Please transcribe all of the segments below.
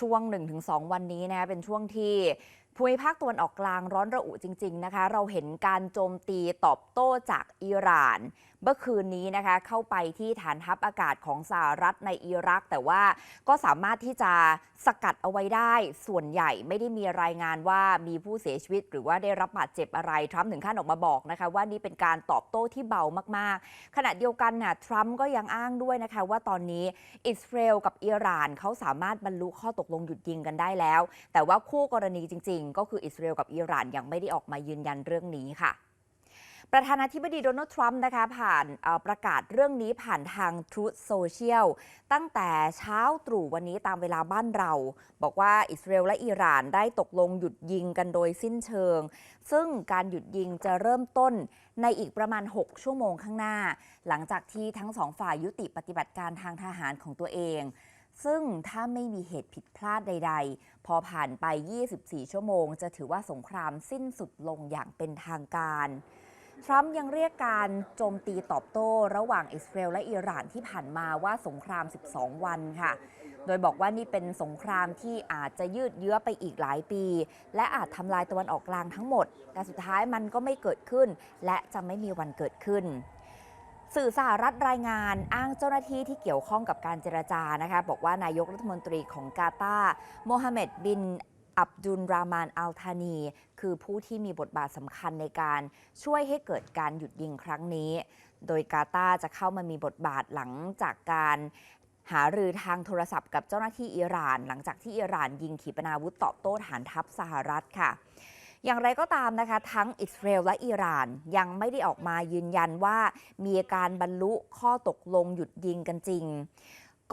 ช่วง 1-2 วันนี้นะคะเป็นช่วงที่ภูมิภาคตะวันออกกลางร้อนระอุจริง ๆ นะคะ เราเห็นการโจมตีตอบโต้จากอิหร่านเมื่อคืนนี้นะคะเข้าไปที่ฐานทัพอากาศของสหรัฐในอิรัก แต่ว่าก็สามารถที่จะสกัดเอาไว้ได้ส่วนใหญ่ไม่ได้มีรายงานว่ามีผู้เสียชีวิต หรือว่าได้รับบาดเจ็บอะไรทรัมป์ถึงขั้นออกมาบอกนะคะว่านี่เป็นการตอบโต้ที่เบามากๆ ขณะเดียวกันน่ะทรัมป์ก็ยังอ้างด้วยนะคะว่าตอนนี้อิสราเอลกับอิหร่านเขาสามารถบรรลุข้อตกลงหยุดยิงกันได้แล้ว แต่ว่าคู่กรณีจริง ๆ ก็คืออิสราเอลกับอิหร่านยังไม่ได้ออกมายืนยันเรื่องนี้ค่ะ ประธานาธิบดีโดนัลด์ทรัมป์นะคะผ่านประกาศเรื่องนี้ผ่านทาง Truth Social ตั้งแต่เช้าตรู่วันนี้ตามเวลาบ้านเรา บอกว่าอิสราเอลและอิหร่านได้ตกลงหยุดยิงกันโดยสิ้นเชิง ซึ่งการหยุดยิงจะเริ่มต้นในอีกประมาณ 6 ชั่วโมงข้างหน้า หลังจากที่ทั้งสองฝ่ายยุติปฏิบัติการทางทหารของตัวเองซึ่งถ้าไม่มีเหตุผิดพลาดใด ๆ พอผ่านไป 24 ชั่วโมง จะถือว่าสงครามสิ้นสุดลงอย่างเป็นทางการ ทรัมป์ยังเรียกการโจมตีตอบโต้ระหว่างอิสราเอลและอิหร่านที่ผ่านมาว่าสงคราม 12 วันค่ะ โดยบอกว่านี่เป็นสงครามที่อาจจะยืดเยื้อไปอีกหลายปี และอาจทำลายตะวันออกกลางทั้งหมด แต่สุดท้ายมันก็ไม่เกิดขึ้น และจะไม่มีวันเกิดขึ้นสื่อสหรัฐรายงานอ้างเจ้าหน้าที่ที่เกี่ยวข้องกับการเจรจานะคะ บอกว่านายกรัฐมนตรีของกาตาร์โมฮัมเหม็ดบิน อับดุลรามานอัลธานี คือผู้ที่มีบทบาทสำคัญในการช่วยให้เกิดการหยุดยิงครั้งนี้ โดยกาตาร์จะเข้ามามีบทบาทหลังจากการหารือทางโทรศัพท์กับเจ้าหน้าที่อิหร่าน หลังจากที่อิหร่านยิงขีปนาวุธตอบโต้ฐานทัพสหรัฐค่ะ อย่างไรก็ตามนะคะ ทั้งอิสราเอลและอิหร่านยังไม่ได้ออกมายืนยันว่ามีการบรรลุข้อตกลงหยุดยิงกันจริง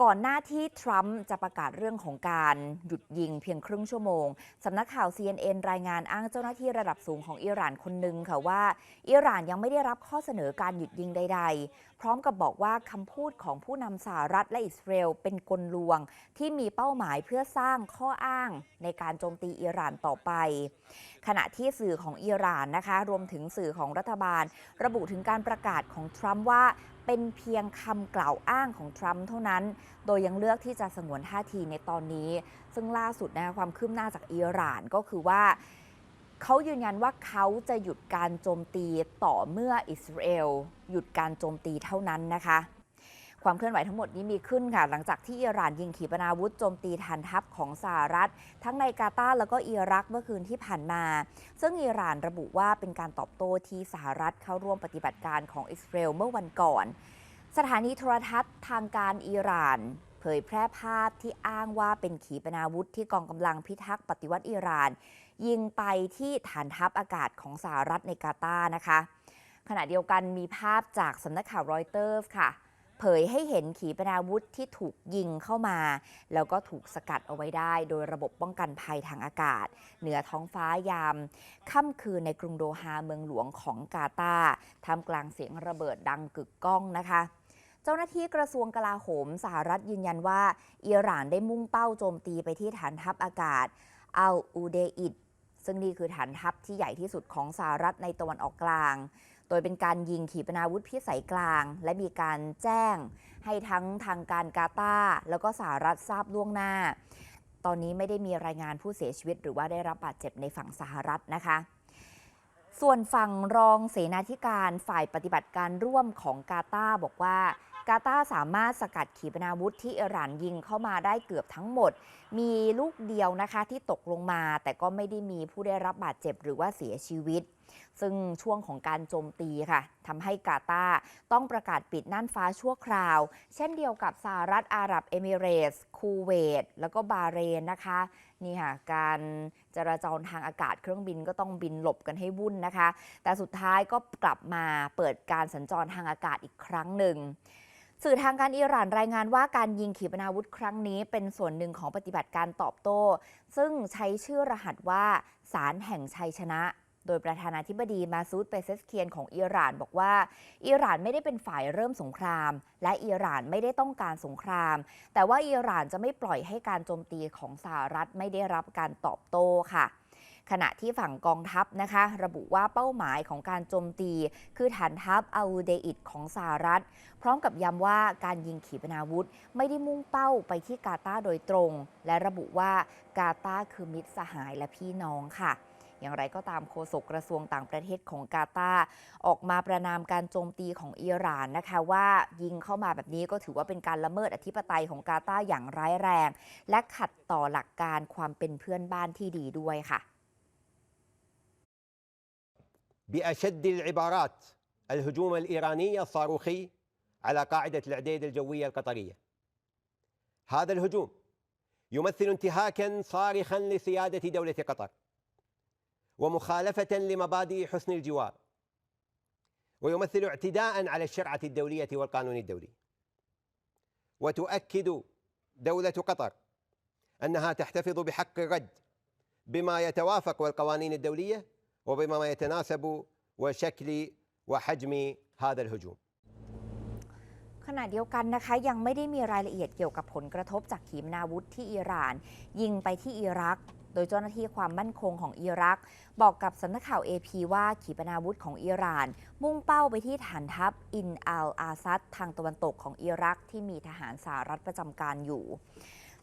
ก่อนหน้าที่ทรัมป์จะประกาศเรื่องของการหยุดยิงเพียงครึ่งชั่วโมง สำนักข่าว CNN รายงานอ้างเจ้าหน้าที่ระดับสูงของอิหร่านคนหนึ่งค่ะว่า อิหร่านยังไม่ได้รับข้อเสนอการหยุดยิงใดๆพร้อมกับบอกว่าคำพูดของผู้นำสหรัฐและอิสราเอลเป็นกลลวง ที่มีเป้าหมายเพื่อสร้างข้ออ้างในการโจมตีอิหร่านต่อไป ขณะที่สื่อของอิหร่านนะคะรวมถึงสื่อของรัฐบาล ระบุถึงการประกาศของทรัมป์ว่าเป็นเพียงคำกล่าวอ้างของทรัมป์เท่านั้น โดยยังเลือกที่จะสงวนท่าทีในตอนนี้ ซึ่งล่าสุดนะคะความคืบหน้าจากอิหร่านก็คือว่า เขายืนยันว่าเขาจะหยุดการโจมตีต่อเมื่ออิสราเอลหยุดการโจมตีเท่านั้นนะคะ ความเคลื่อนไหวทั้งหมดนี้มีขึ้นค่ะ หลังจากที่อิหร่านยิงขีปนาวุธโจมตีฐานทัพของสหรัฐ ทั้งในกาตาร์แล้วก็อิรักเมื่อคืนที่ผ่านมา ซึ่งอิหร่านระบุว่าเป็นการตอบโต้ที่สหรัฐเข้าร่วมปฏิบัติการของอิสราเอลเมื่อวันก่อน สถานีโทรทัศน์ทางการอิหร่านเผยแพร่ภาพที่อ้างว่าเป็นขีปนาวุธที่กองกำลังพิทักษ์ปฏิวัติอิหร่าน ยิงไปที่ฐานทัพอากาศของสหรัฐในกาตาร์นะคะ ขณะเดียวกันมีภาพจากสำนักข่าวรอยเตอร์ค่ะ เผยให้เห็นขีปนาวุธที่ถูกยิงเข้ามา แล้วก็ถูกสกัดเอาไว้ได้ โดยระบบป้องกันภัยทางอากาศ เหนือท้องฟ้ายามค่ำคืนในกรุงโดฮาเมืองหลวงของกาตาร์ท่ามกลางเสียงระเบิดดังกึกก้องนะคะเจ้าหน้าที่กระทรวงกลาโหมสหรัฐยืนยันว่า อิหร่านได้มุ่งเป้าโจมตีไปที่ฐานทัพอากาศอัลอูเดอิด ซึ่งนี่คือฐานทัพที่ใหญ่ที่สุดของสหรัฐในตะวันออกกลาง โดยเป็นการยิงขีปนาวุธพิสัยกลาง และมีการแจ้งให้ทั้งทางการกาตาร์แล้วก็สหรัฐทราบล่วงหน้า ตอนนี้ไม่ได้มีรายงานผู้เสียชีวิต หรือว่าได้รับบาดเจ็บในฝั่งสหรัฐนะคะส่วนฝั่งรองเสนาธิการฝ่ายปฏิบัติการร่วมของกาตาร์บอกว่า กาตาสามารถสกัดขีปนาวุธที่อิหร่านยิงเข้ามาได้เกือบทั้งหมด มีลูกเดียวนะคะที่ตกลงมา แต่ก็ไม่ได้มีผู้ได้รับบาดเจ็บหรือว่าเสียชีวิต ซึ่งช่วงของการโจมตีค่ะทำให้กาตาต้องประกาศปิดน่านฟ้าชั่วคราว เช่นเดียวกับสหรัฐอาหรับเอมิเรตส์คูเวต แล้วก็บาเรนนะคะนี่ค่ะการจราจรทางอากาศเครื่องบินก็ต้องบินหลบกันให้วุ่นนะคะ แต่สุดท้ายก็กลับมาเปิดการสัญจรทางอากาศอีกครั้งหนึ่ง สื่อทางการอิหร่านรายงานว่าการยิงขีปนาวุธครั้งนี้เป็นส่วนหนึ่งของปฏิบัติการตอบโต้ ซึ่งใช้ชื่อรหัสว่าสารแห่งชัยชนะ โดยประธานาธิบดีมาซูดเปเซสเคียนของอิหร่านบอกว่า อิหร่านไม่ได้เป็นฝ่ายเริ่มสงคราม และอิหร่านไม่ได้ต้องการสงคราม แต่ว่าอิหร่านจะไม่ปล่อยให้การโจมตีของสหรัฐไม่ได้รับการตอบโต้ค่ะ ขณะที่ฝั่งกองทัพนะคะ ระบุว่าเป้าหมายของการโจมตี คือฐานทัพอาวูเดอิดของสหรัฐ พร้อมกับย้ำว่าการยิงขีปนาวุธ ไม่ได้มุ่งเป้าไปที่กาตาร์โดยตรง และระบุว่ากาตาร์คือมิตรสหายและพี่น้องค่ะอย่างไรก็ตามโฆษกกระทรวงต่างประเทศของกาตาร์ออกมาประนามการโจมตีของอิหร่านนะคะ ว่ายิงเข้ามาแบบนี้ก็ถือว่าเป็นการละเมิดอธิปไตยของกาตาร์อย่างร้ายแรง และขัดต่อหลักการความเป็นเพื่อนบ้านที่ดีด้วยค่ะ بأشد العبارات. الهجوم الإيراني الصاروخي على قاعدة العديد الجوية القطرية. هذا الهجوم يمثل انتهاكا صارخا لسيادة دولة قطر ومخالفة لمبادئ حسن الجوار ويمثل اعتداء على الشرعة الدولية والقانون الدولي. وتؤكد دولة قطر أنها تحتفظ بحق الرد بما يتوافق والقوانين الدولية وبما يتناسب وشكل وحجم هذا الهجوم ขณะเดียวกันนะคะ ยังไม่ได้มีรายละเอียดเกี่ยวกับผลกระทบจากขีปนาวุธที่อิหร่าน ยิงไปที่อิรัก โดยเจ้าหน้าที่ความมั่นคงของอิรัก บอกกับสำนักข่าว AP ว่าขีปนาวุธของอิหร่าน มุ่งเป้าไปที่ฐานทัพอินอัลอาซัดทางตะวันตกของอิรัก ที่มีทหารสหรัฐประจำการอยู่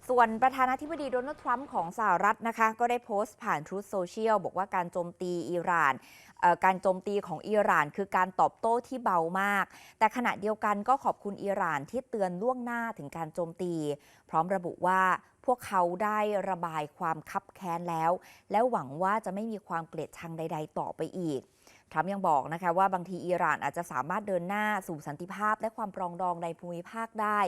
ส่วนประธานาธิบดีโดนัลด์ทรัมป์ของสหรัฐนะคะ ก็ได้โพสต์ผ่าน Truth Social บอกว่าการโจมตีอิหร่าน การโจมตีของอิหร่านคือการตอบโต้ที่เบามาก แต่ขณะเดียวกันก็ขอบคุณอิหร่านที่เตือนล่วงหน้าถึงการโจมตี พร้อมระบุว่าพวกเขาได้ระบายความคับแค้นแล้ว และหวังว่าจะไม่มีความเกลียดชังใด ๆ ต่อไปอีก ทรัมป์ยังบอกนะคะว่าบางทีอิหร่านอาจจะสามารถเดินหน้าสู่สันติภาพ และความปรองดองในภูมิภาคได้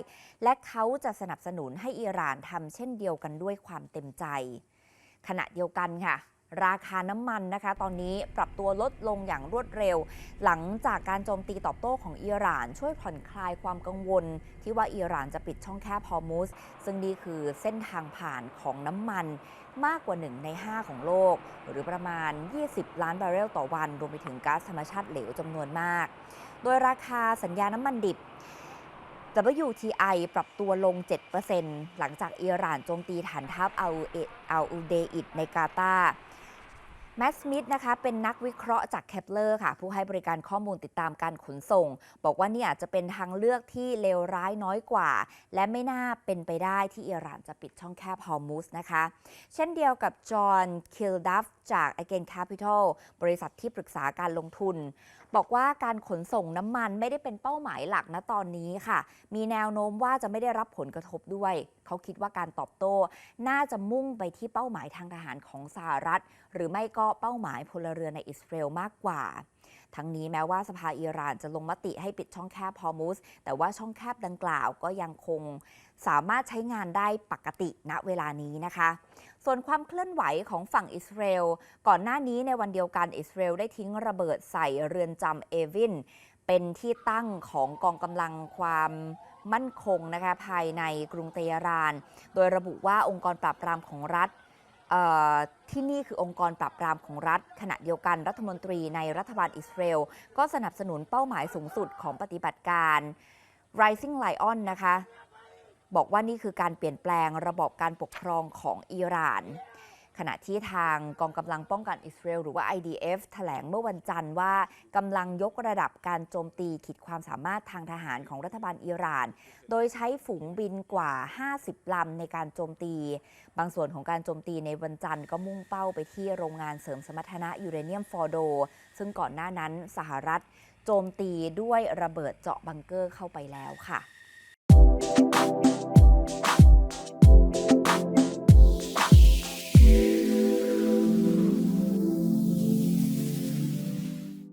และเขาจะสนับสนุนให้อิหร่านทำเช่นเดียวกันด้วยความเต็มใจ ขณะเดียวกันค่ะ ราคาน้ำมันนะคะ ตอนนี้ปรับตัวลดลงอย่างรวดเร็ว หลังจากการโจมตีตอบโต้ของอิหร่าน ช่วยผ่อนคลายความกังวล ที่ว่าอิหร่านจะปิดช่องแคบฮอร์มุสซึ่งนี่คือเส้นทางผ่านของน้ำมันมากกว่า 1 ใน 5 ของโลก หรือประมาณ 20 ล้านบาร์เรลต่อวัน รวมไปถึงก๊าซธรรมชาติเหลวจำนวนมาก โดยราคาสัญญาน้ำมันดิบ WTI ปรับตัวลง 7%หลังจากอิหร่านโจมตีฐานทัพอัลเออัลอูเดอิดในกาตาร์ แมสมิธนะคะเป็นนักวิเคราะห์จากแคปเลอร์ค่ะ ผู้ให้บริการข้อมูลติดตามการขนส่ง บอกว่านี่อาจจะเป็นทางเลือกที่เลวร้ายน้อยกว่า และไม่น่าเป็นไปได้ที่อิหร่านจะปิดช่องแคบฮอร์มูสนะคะ เช่นเดียวกับจอห์นคิลดัฟจาก Again Capital บริษัทที่ปรึกษาการลงทุนบอกว่าการขนส่งน้ำมันไม่ได้เป็นเป้าหมายหลักนะตอนนี้ค่ะ มีแนวโน้มว่าจะไม่ได้รับผลกระทบด้วย เขาคิดว่าการตอบโต้ น่าจะมุ่งไปที่เป้าหมายทางทหารของสหรัฐ หรือไม่ก็เป้าหมายพลเรือนในอิสราเอลมากกว่า ทั้งนี้แม้ว่าสภาอิหร่านจะลงมติให้ปิดช่องแคบฮอร์มุสแต่ว่าช่องแคบดังกล่าวก็ยังคงสามารถใช้งานได้ปกติณเวลานี้นะคะ ส่วนความเคลื่อนไหวของฝั่งอิสราเอลก่อนหน้านี้ในวันเดียวกันอิสราเอลได้ทิ้งระเบิดใส่เรือนจำเอวินเป็นที่ตั้งของกองกำลังความมั่นคงนะคะภายในกรุงเตหะราน โดยระบุว่าองค์กรปราบปรามของรัฐ ที่นี่คือองค์กรปราบปรามของรัฐ ขณะเดียวกันรัฐมนตรีในรัฐบาลอิสราเอลก็สนับสนุนเป้าหมายสูงสุดของปฏิบัติการ Rising Lion นะคะ บอกว่านี่คือการเปลี่ยนแปลงระบบการปกครองของอิหร่าน ขณะที่ทางกองกำลังป้องกันอิสราเอลหรือว่า IDF แถลงเมื่อวันจันทร์ว่ากำลังยกระดับการโจมตีขีดความสามารถทางทหารของรัฐบาลอิหร่าน โดยใช้ฝูงบินกว่า 50 ลำในการโจมตี บางส่วนของการโจมตีในวันจันทร์ก็มุ่งเป้าไปที่โรงงานเสริมสมรรถนะยูเรเนียมฟอร์โด ซึ่งก่อนหน้านั้นสหรัฐ โจมตีด้วยระเบิดเจาะบังเกอร์เข้าไปแล้วค่ะ